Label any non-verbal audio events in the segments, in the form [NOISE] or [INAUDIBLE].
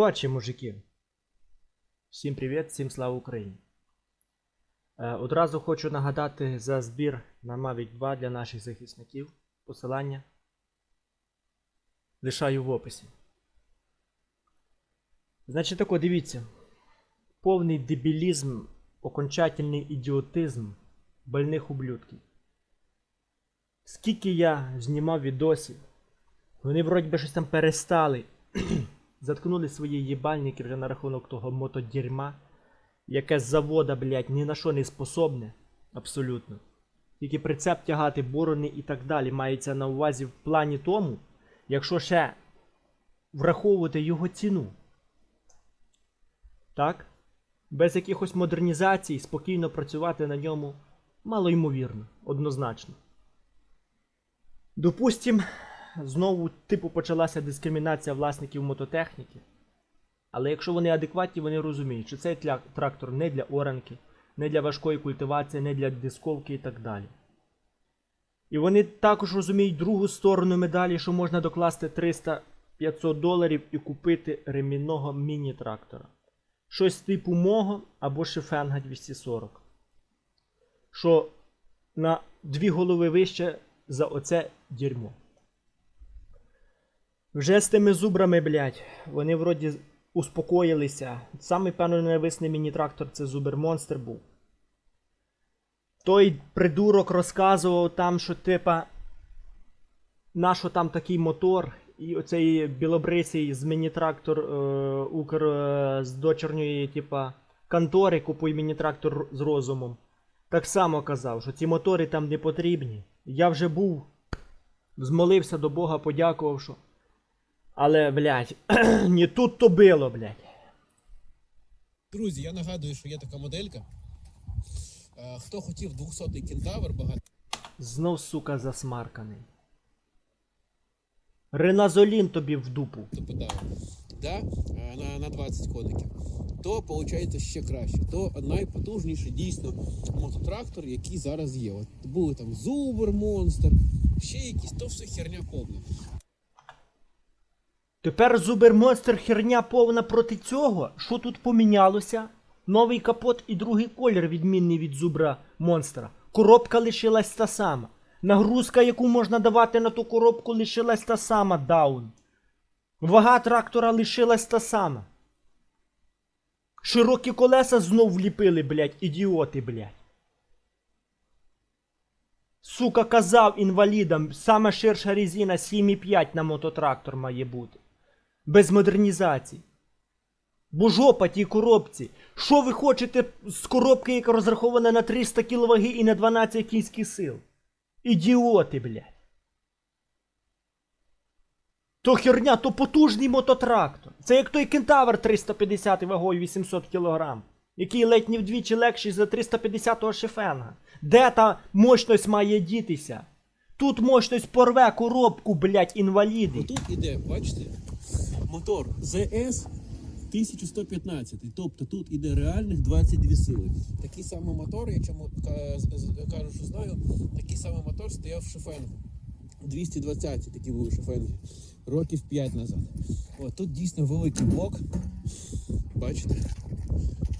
Короче, мужики. Всім привіт, всім слава Україні. Е, одразу хочу нагадати за збір на Mavic 2 для наших захисників. Посилання лишаю в описі. Значить тако, дивіться. Повний дебілізм, окончательний ідіотизм больних ублюдків. Скільки я знімав відосів, вони вроді би щось там перестали. [CLEARS THROAT] Заткнули свої їбальники вже на рахунок того мотодерьма, яке з завода, блядь, ні на що не способне. Абсолютно. Тільки прицеп тягати борони і так далі. Мається на увазі в плані тому, якщо ще враховувати його ціну. Так? Без якихось модернізацій спокійно працювати на ньому мало ймовірно, однозначно. Допустим, знову типу почалася дискримінація власників мототехніки. Але якщо вони адекватні, вони розуміють, що цей трактор не для оранки, не для важкої культивації, не для дисковки і так далі. І вони також розуміють другу сторону медалі, що можна докласти 300-500 доларів і купити ремінного міні-трактора. Щось типу мого або шифенга 240. Що на дві голови вище за оце дерьмо. Вже з тими зубрами, блядь, вони вроді успокоїлися. Самий певно ненависний міні-трактор це Зубер Монстр був. Той придурок розказував там, що типа. Нащо там такий мотор, і оцей білобрисий з міні-трактор е, Укр е, з дочерньої, типа, контори купуй міні-трактор з розумом. Так само казав, що ці мотори там не потрібні. Я вже був, змолився до Бога, подякував, що. Але, блядь, [CLEARS THROAT] не тут то було, блядь. Друзі, я нагадую, що є така моделька. Е, Хто хотів 200-й кентавр, багато Знов, сука, засмарканий. Реназолін тобі в дупу. да? е, на, на 20 коників, то виходить ще краще. То найпотужніший дійсно мототрактор, який зараз є. От були там Зубер, Монстр, ще якісь, то все херня повна. Тепер Зубер Монстр херня повна проти цього. Що тут помінялося? Новий капот і другий колір відмінний від Зубра Монстра. Коробка лишилась та сама. Нагрузка, яку можна давати на ту коробку, лишилась та сама даун. Вага трактора лишилась та сама. Широкі колеса знов вліпили, блядь, ідіоти, блядь. Сука, казав інвалідам, саме ширша резина 7,5 на мототрактор має бути. Без модернізацій. Бо жопа тій коробці. Що ви хочете з коробки, яка розрахована на 300 кВт і на 12 кінських сил? Ідіоти, блядь. То херня, то потужний мототрактор. Це як той кентавр 350 вагою 800 кг, який ледь не вдвічі легший за 350-го шифенга. Де та мощність має дітися? Тут мощність порве коробку, блядь, інваліди. Отут іде, бачите, мотор ZS 1115. Тобто тут іде реальних 22 сили. Такий самий мотор, я чому з- кажу, що знаю, такий самий мотор стояв в Шефенгу. 220 такі були Шефенги. Років 5 назад. От тут дійсно великий блок. Бачите?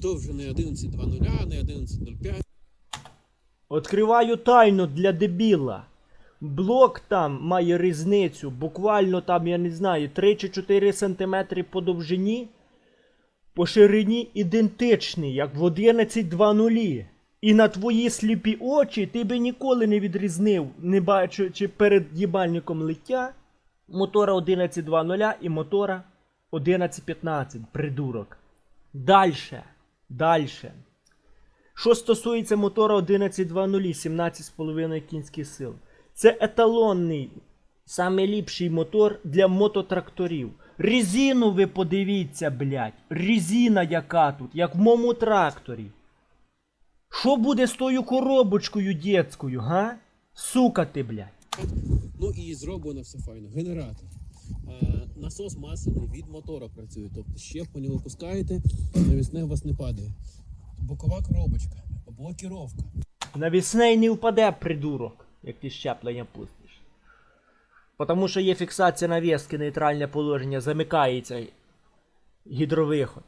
То вже не 11.2.0, не 11.05. Откриваю тайну для дебіла. Блок там має різницю, буквально там, я не знаю, 3 чи 4 см по довжині, по ширині ідентичний, як в 11.2.0. І на твої сліпі очі ти би ніколи не відрізнив, не бачачи перед їбальником лиття мотора 11.2.0 і мотора 11.15, придурок. Дальше. Дальше. Що стосується мотора 11.2.0, 17,5 кінських сил. Це еталонний, найліпший мотор для мототракторів. Резину ви подивіться, блядь. Резина яка тут, як в моєму тракторі. Що буде з тою коробочкою дєцькою, га? Сука ти, блядь. Ну і зроблено все файно. Генератор. Е, насос масляний від мотора працює. Тобто щепу не випускаєте, навісне у вас не падає. Бокова коробочка, блокіровка. Навісний не впаде, придурок, як ти щеплення пустиш. Потому що є фіксація навіски, нейтральне положення, замикається. гідровиход.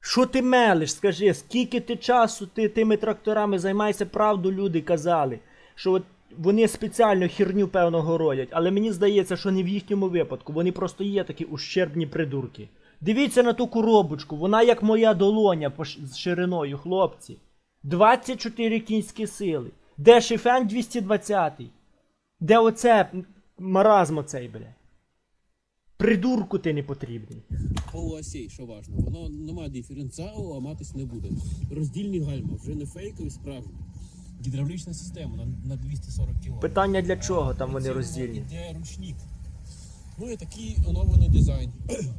Що ти мелиш, скажи, скільки ти часу ти тими тракторами займаєшся, правду люди казали, що от вони спеціально херню певно городять, але мені здається, що не в їхньому випадку, вони просто є такі ущербні придурки. Дивіться на ту коробочку, вона як моя долоня з шириною, хлопці. 24 кінські сили. Де шифен 220? Де оце маразм оцей, бля? Придурку ти не потрібний. По осі, що важливо, воно немає диференціалу, ламатись не буде. Роздільні гальма, вже не фейкові, справжні. Гідравлічна система на, на 240 кг. Питання для чого там вони роздільні? Іде ручник. Ну і такий оновлений дизайн.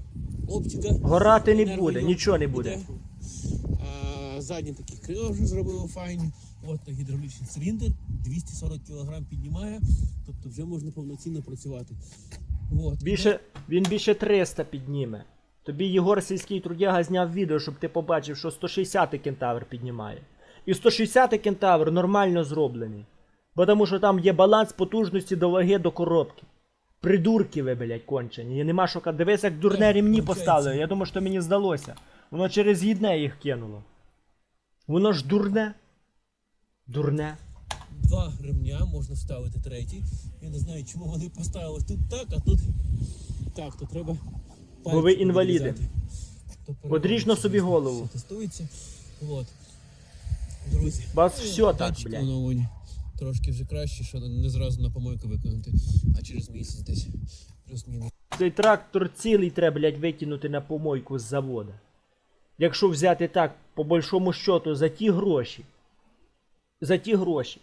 [CLEARS THROAT] Оптика. Горати не буде, нічого не буде. Задні такі крила вже зробили файні. От гідравлічний циліндр, 240 кг піднімає, тобто вже можна повноцінно працювати. От. Більше, він більше 300 підніме. Тобі Єгор сільський трудяга зняв відео, щоб ти побачив, що 160 кентавр піднімає. І 160 кентавр нормально зроблений. Бо тому що там є баланс потужності до ваги до коробки. Придурки ви, блядь, кончені. І нема що. Дивись, як дурне рівні поставили. Я думаю, що мені здалося. Воно через гідне їх кинуло. Воно ж дурне. Дурне. Два ремня можна вставити третій. Я не знаю, чому вони поставили тут так, а тут так, то треба. Бо ви інваліди. на собі голову. Тестується. От. Друзі. Вас все так, датчики блядь. Трошки вже краще, що не зразу на помойку виконати, а через місяць десь. Плюс-мінус. Цей трактор цілий треба, блядь, викинути на помойку з завода. Якщо взяти так, по большому счету, за ті гроші. За ті гроші.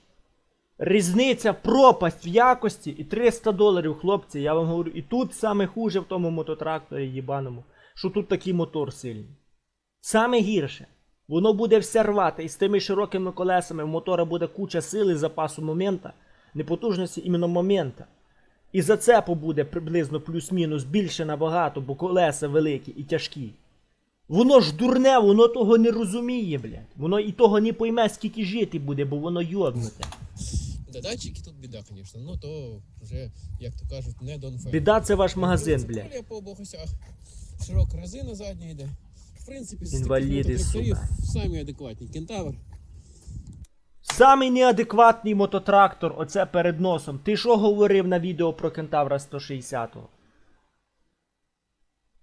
Різниця, пропасть в якості і 300 доларів, хлопці, я вам говорю. І тут саме хуже в тому мототракторі їбаному, що тут такий мотор сильний. Саме гірше. Воно буде все рвати, і з тими широкими колесами в мотора буде куча сили, запасу момента, непотужності іменно момента. І зацепу буде приблизно плюс-мінус більше набагато, бо колеса великі і тяжкі. Воно ж дурне, воно того не розуміє, блядь. Воно і того не пойме, скільки жити буде, бо воно йобнуте. Датчики тут біда, звісно. Ну то вже, як то кажуть, не донфейк. Біда це ваш магазин, Це блядь. по обох осях. Широка резина задня йде. В принципі, з таких Інваліди, мототракторів сука. самі адекватні. Кентавр. Самий неадекватний мототрактор, оце перед носом. Ти що говорив на відео про кентавра 160-го?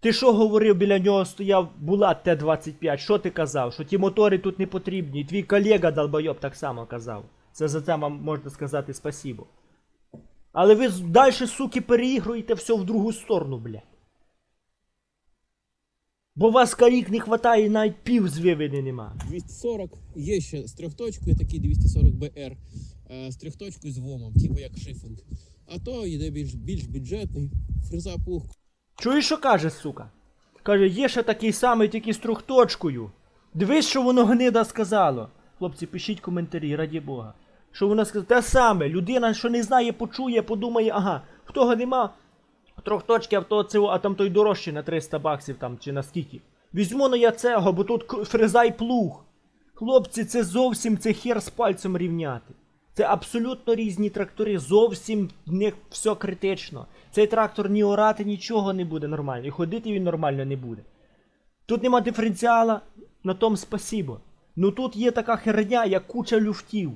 Ти що говорив, біля нього стояв Булат Т-25? Що ти казав? Що ті мотори тут не потрібні? Твій колега долбойоб так само казав. Це за це вам можна сказати спасибо. Але ви далі, суки, переігруєте все в другу сторону, блядь. Бо вас карік не хватає, навіть пів звивини нема. 240. Є ще з трьохточкою такий 240 BR. е, З трьохточкою з вомом, типу як шифінг. А то йде більш, більш бюджетний. Фреза пух. Чуєш, що каже, сука? Каже, є ще такий самий, тільки з трьохточкою. Дивись, що воно гнида сказало. Хлопці, пишіть коментарі, раді Бога. Що воно сказало? Те саме, людина, що не знає, почує, подумає, ага, в того нема трьохточки авто цього, а там той дорожчий на 300 баксів там чи на скільки. Візьму ну я цього, бо тут фреза плуг. Хлопці, це зовсім це хер з пальцем рівняти. Це абсолютно різні трактори, зовсім в них все критично. Цей трактор ні орати, нічого не буде нормально. І ходити він нормально не буде. Тут нема диференціала, на том спасибо. Ну тут є така херня, як куча люфтів,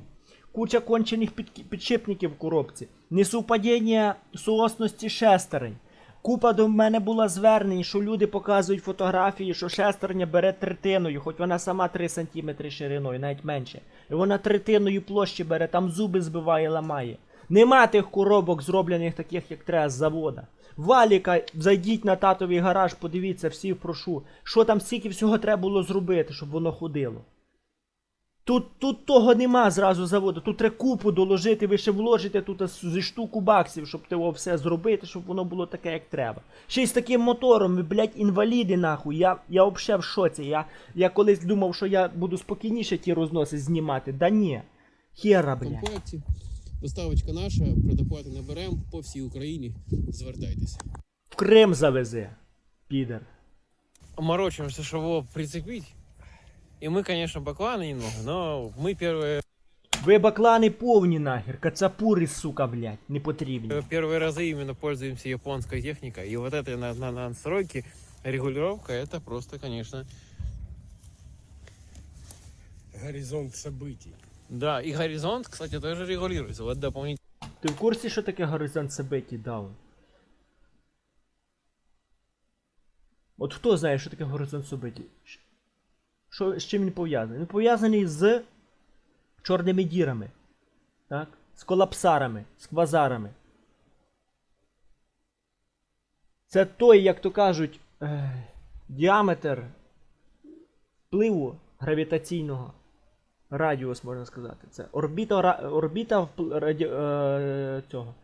куча кончених під, підшипників в коробці, несовпадіння суосності шестерень. Купа до мене була звернень, що люди показують фотографії, що шестерня бере третиною, хоч вона сама 3 см шириною, навіть менше. І вона третиною площі бере, там зуби збиває, ламає. Нема тих коробок, зроблених таких, як треба з завода. Валіка, зайдіть на татовий гараж, подивіться, всіх прошу, що там стільки всього треба було зробити, щоб воно ходило. Тут, тут того нема зразу заводу, тут треба купу доложити, ви ще вложите тут зі штуку баксів, щоб того все зробити, щоб воно було таке, як треба. Ще й з таким мотором, ви, блядь, інваліди нахуй. Я, я взагалі в шоці. Я, я колись думав, що я буду спокійніше ті розноси знімати. Да ні. Хера, блядь. Доставочка наша, предоплати не беремо по всій Україні. Звертайтеся. В Крим завезе. Підер. морочимся, чтобы его прицепить. И мы, конечно, бакланы немного, но мы первые, Ви баклани повні нахер, кацапури, сука, блядь, не потрібні. первые разы именно пользуемся японской техникой. И вот это на, на, на настройки Регулировка это просто, конечно. Горизонт событий. Да, и горизонт, кстати, тоже регулируется. Вот дополнительно. Ти в курсі, що таке горизонт Себеті даун? От хто знає, що таке горизонт Себеті? Що, з чим він пов'язаний? Він пов'язаний з чорними дірами. Так? З колапсарами, з квазарами. Це той, як то кажуть, е, діаметр впливу гравітаційного радіус, можна сказати. Це орбіта, орбіта раді, е, цього,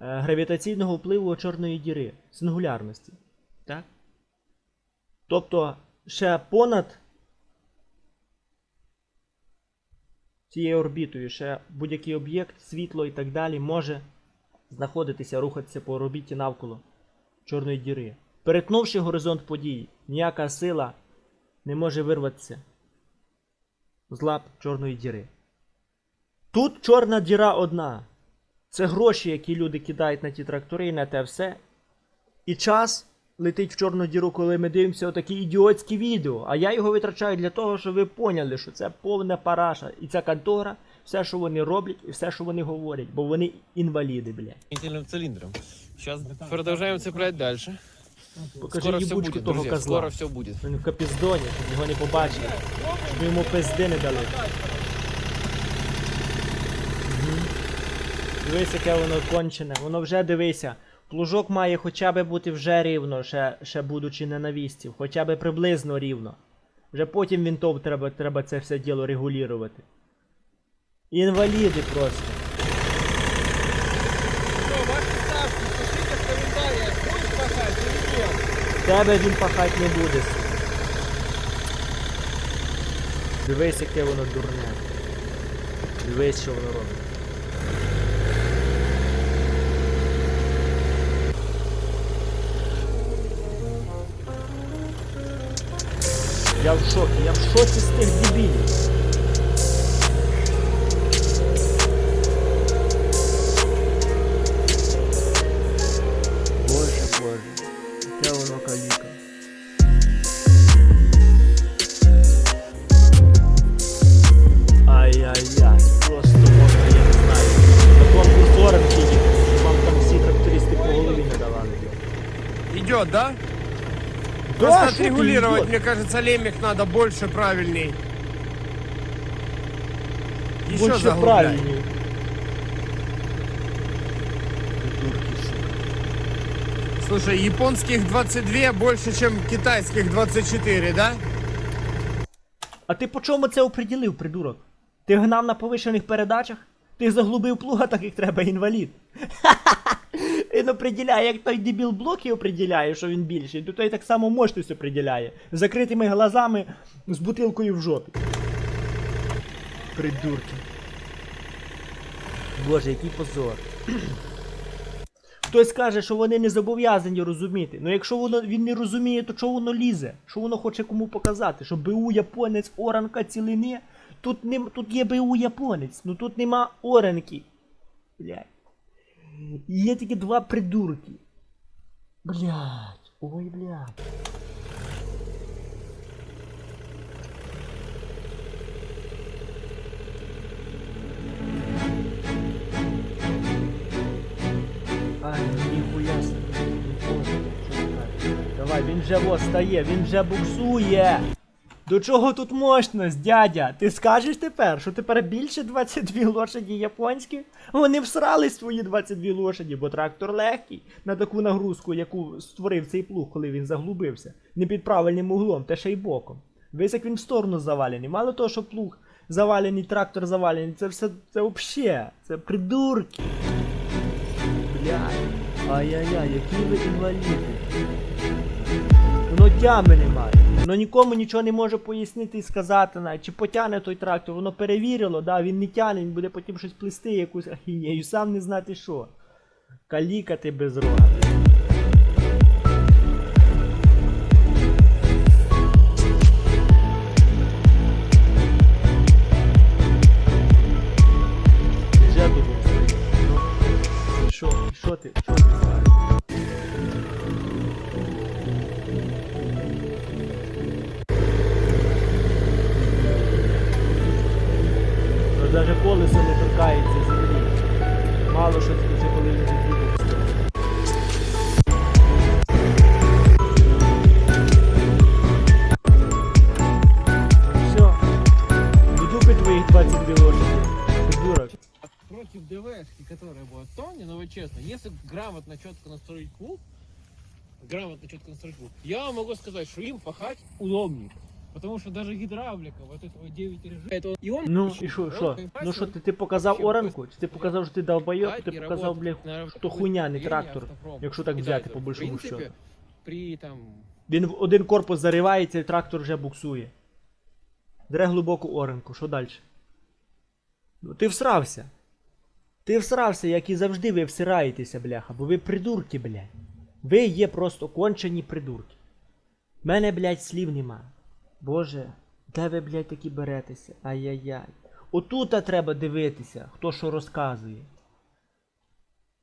е, гравітаційного впливу чорної діри, сингулярності. Так? Тобто ще понад цією орбітою, ще будь-який об'єкт, світло і так далі може знаходитися, рухатися по орбіті навколо чорної діри. Перетнувши горизонт подій, ніяка сила не може вирватися з лап чорної діри. Тут чорна діра одна. Це гроші, які люди кидають на ті трактори і на те все. І час летить в чорну діру, коли ми дивимося отакі ідіотські відео. А я його витрачаю для того, щоб ви поняли, що це повна параша. І ця контора, все, що вони роблять, і все, що вони говорять, бо вони інваліди, блядь. цилиндром. Сейчас продолжаем цеплять дальше. Покажи Скоро все будет, того друзья. козла. Скоро все будет. Він в капіздоні, щоб його не побачили. Щоб йому пизди не дали. Дивись, яке воно кончене. Воно вже дивися. Плужок має хоча б бути вже рівно, ще, ще будучи не на вісці. Хоча б приблизно рівно. Вже потім вінтов треба, треба це все діло регулювати. Інваліди просто. Тебе він пахать не буде. Дивись, яке воно дурне. Дивись, що воно робить. Я в шокі, я в шоці з тих дебілів. Мне кажется, лемех надо больше правильней. Еще Больше правильнее. Слушай, японских 22 больше, чем китайских 24, да? А ти по чому це оприділив, придурок? Ти гнав на повишених передачах? Ти заглубив плуга, так як треба інвалід. [LAUGHS] Він оприділяє, як той дебіл блоки оприділяє, що він більший, то той так само мощність оприділяє. З закритими глазами з бутилкою в жопі. Придурки. Боже, який позор. Хтось каже, що вони не зобов'язані розуміти. Ну якщо воно він не розуміє, то чого воно лізе? Що воно хоче кому показати? Що БУ японець оранка цілини? Тут нем, тут є БУ японець, ну тут нема оранки. Блядь. Є тільки два придурки. Блядь. Ой, блядь. Ай, ніхуя собі. Давай, він вже вот стає, він вже буксує. До чого тут мощність, дядя? Ти скажеш тепер, що тепер більше 22 лошаді японські? Вони всрали свої 22 лошаді, бо трактор легкий на таку нагрузку, яку створив цей плуг, коли він заглубився. Не під правильним углом, та ще й боком. Весь як він в сторону завалений. Мало того, що плуг завалений, трактор завалений, це все це вообще, це придурки. Блядь. Ай-яй-яй, які ви інваліди. Воно тями немає. Воно нікому нічого не може пояснити і сказати навіть, чи потягне той трактор. Воно перевірило, да, він не тягне, він буде потім щось плести, якусь ахінею, сам не знати що. Калікати без рога. Ну, що ти? Що ти? Грамотно, четко настроить клуб, грамотно, четко настроить клуб, я вам могу сказать, что им пахать удобнее. Потому что даже гидравлика, вот этого 9 режима, это и он... Ну і що, що? Ну що, он ти, ти показав оранку? Чи ти показав, що ти долбойоб, пахать ти и показав, бля, работать що хуйня, не трактор, якщо так взяти, по большому счету. При там... Він в один корпус заривається і трактор вже буксує. Дре глибоку оранку, що далі? Ну ти всрався. Ти всрався, як і завжди ви всираєтеся, бляха, бо ви придурки, блядь. Ви є просто кончені придурки. В мене, блядь, слів нема. Боже, де ви, блядь, такі беретеся? Ай-яй-яй. Отута треба дивитися, хто що розказує.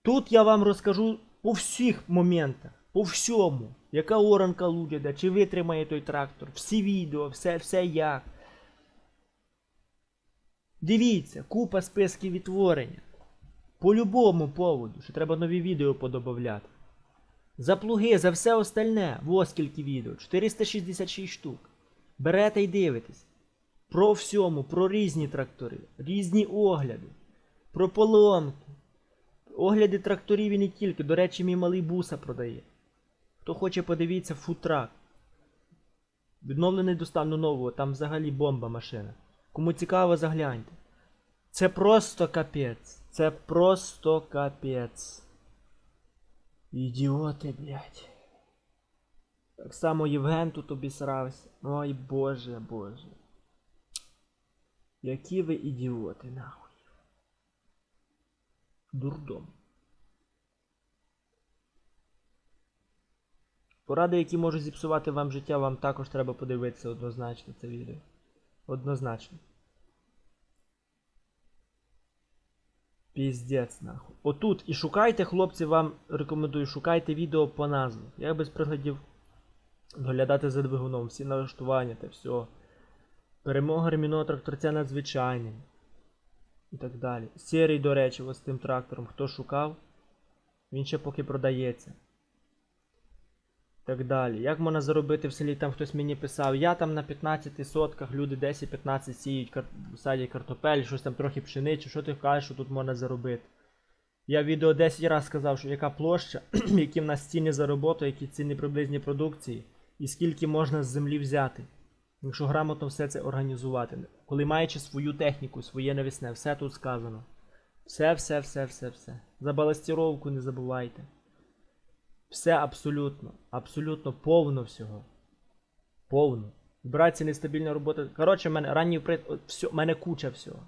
Тут я вам розкажу по всіх моментах, по всьому. Яка оранка лудяда, чи витримає той трактор, всі відео, все, все як. Дивіться, купа списків відтворення. По любому поводу, що треба нові відео подобавляти. За плуги, за все остальне. Во скільки відео. 466 штук. Берете і дивитесь. Про всьому, про різні трактори, різні огляди, про поломки. Огляди тракторів і не тільки. До речі, мій малий буса продає. Хто хоче подивіться футрак. Відновлений до стану нового, там взагалі бомба машина. Кому цікаво, загляньте. Це просто капець. Це просто капець. Ідіоти, блядь. Так само Євген тут обісрався. Ой боже, боже. Які ви ідіоти, нахуй. Дурдом. Поради, які можуть зіпсувати вам життя, вам також треба подивитися однозначно це відео. Однозначно. Піздець, нахуй. Отут і шукайте, хлопці, вам рекомендую, шукайте відео по назві. Я без приглядів доглядати за двигуном, всі налаштування та все. Перемога ремінного тракторця надзвичайний. І так далі. Серій, до речі, ось з тим трактором. Хто шукав, він ще поки продається. Так далі. Як можна заробити в селі? Там хтось мені писав, я там на 15 сотках, люди 10-15 сіють, кар... садять картопель, щось там трохи пшениці, що ти кажеш, що тут можна заробити? Я відео 10 разів сказав, що яка площа, [CLEARS THROAT] які в нас ціни за роботу, які ціни приблизні продукції, і скільки можна з землі взяти. Якщо грамотно все це організувати. Коли маючи свою техніку, своє навісне, все тут сказано. Все, все, все, все, все. За баластіровку не забувайте. Все абсолютно, абсолютно повно всього. Повно. Вібрація нестабільна робота. Коротше, в мене ранній прит... все, в мене куча всього.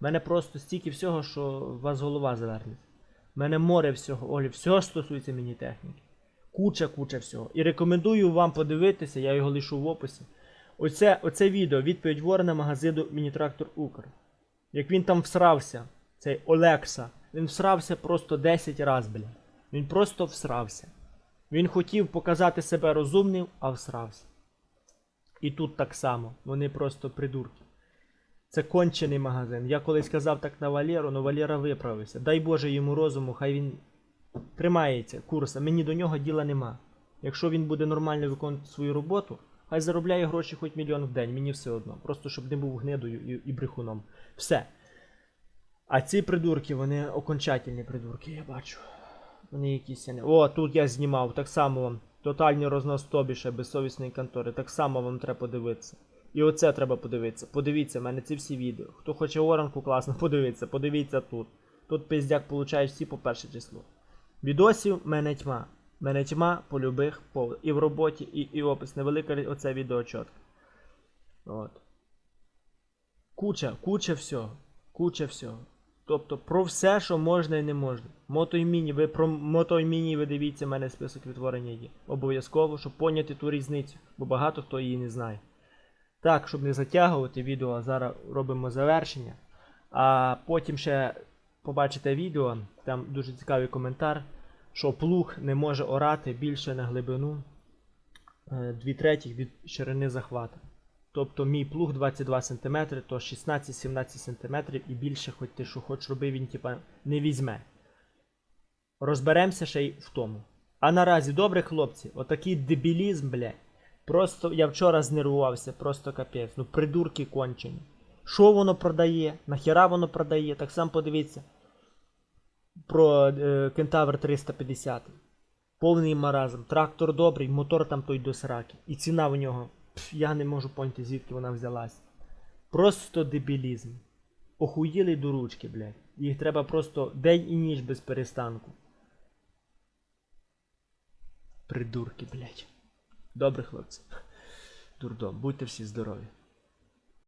В мене просто стільки всього, що у вас голова завернеться. В мене море всього, Олі, все стосується мені техніки. Куча, куча всього. І рекомендую вам подивитися, я його лишу в описі. Оце, оце відео, відповідь Ворона магазину Мінітрактор Укр. Як він там всрався, цей Олекса, він всрався просто 10 разів, бля. Він просто всрався. Він хотів показати себе розумним, а всрався. І тут так само. Вони просто придурки. Це кончений магазин. Я колись казав так на Валеру, але Валера виправився. Дай Боже йому розуму, хай він тримається курса. Мені до нього діла нема. Якщо він буде нормально виконувати свою роботу, хай заробляє гроші хоч мільйон в день, мені все одно. Просто щоб не був гнидою і, і брехуном. Все. А ці придурки, вони окончательні придурки, я бачу. Вони якісь. я не- О, тут я знімав, так само вам. Тотальні розностобіше безсовісної контори. Так само вам треба подивитися. І оце треба подивитися. Подивіться, в мене ці всі відео. Хто хоче оранку, класно, [LAUGHS] подивіться, подивіться тут. Тут пиздяк получають всі по перше число. Відосів мене тьма. Мене тьма по любих поводах. І в роботі, і, і опис. Невелике оце відео чітко. От. Куча, куча всього. Куча всього. Тобто про все, що можна і не можна. Мото і міні, ви про мото і міні ви дивіться, в мене список відтворення є. Обов'язково, щоб поняти ту різницю, бо багато хто її не знає. Так, щоб не затягувати відео, зараз робимо завершення. А потім ще побачите відео, там дуже цікавий коментар, що плуг не може орати більше на глибину 2 третіх від ширини захвата. Тобто мій плуг 22 см, то 16-17 см і більше, хоч ти що хоч роби, він типа не візьме. Розберемося ще й в тому. А наразі, добре, хлопці, отакий дебілізм, блядь. Просто я вчора знервувався, просто капець. Ну придурки кончені. Що воно продає? Нахіра воно продає? Так сам подивіться. Про е, Кентавр 350. Повний маразм. Трактор добрий, мотор там той до сраки. І ціна в нього. Я не можу поняти, звідки вона взялась. Просто дебілізм. Охуїли до ручки, блядь. Їх треба просто день і ніч без перестанку. Придурки, блядь. Добре, хлопці. Дурдом, будьте всі здорові.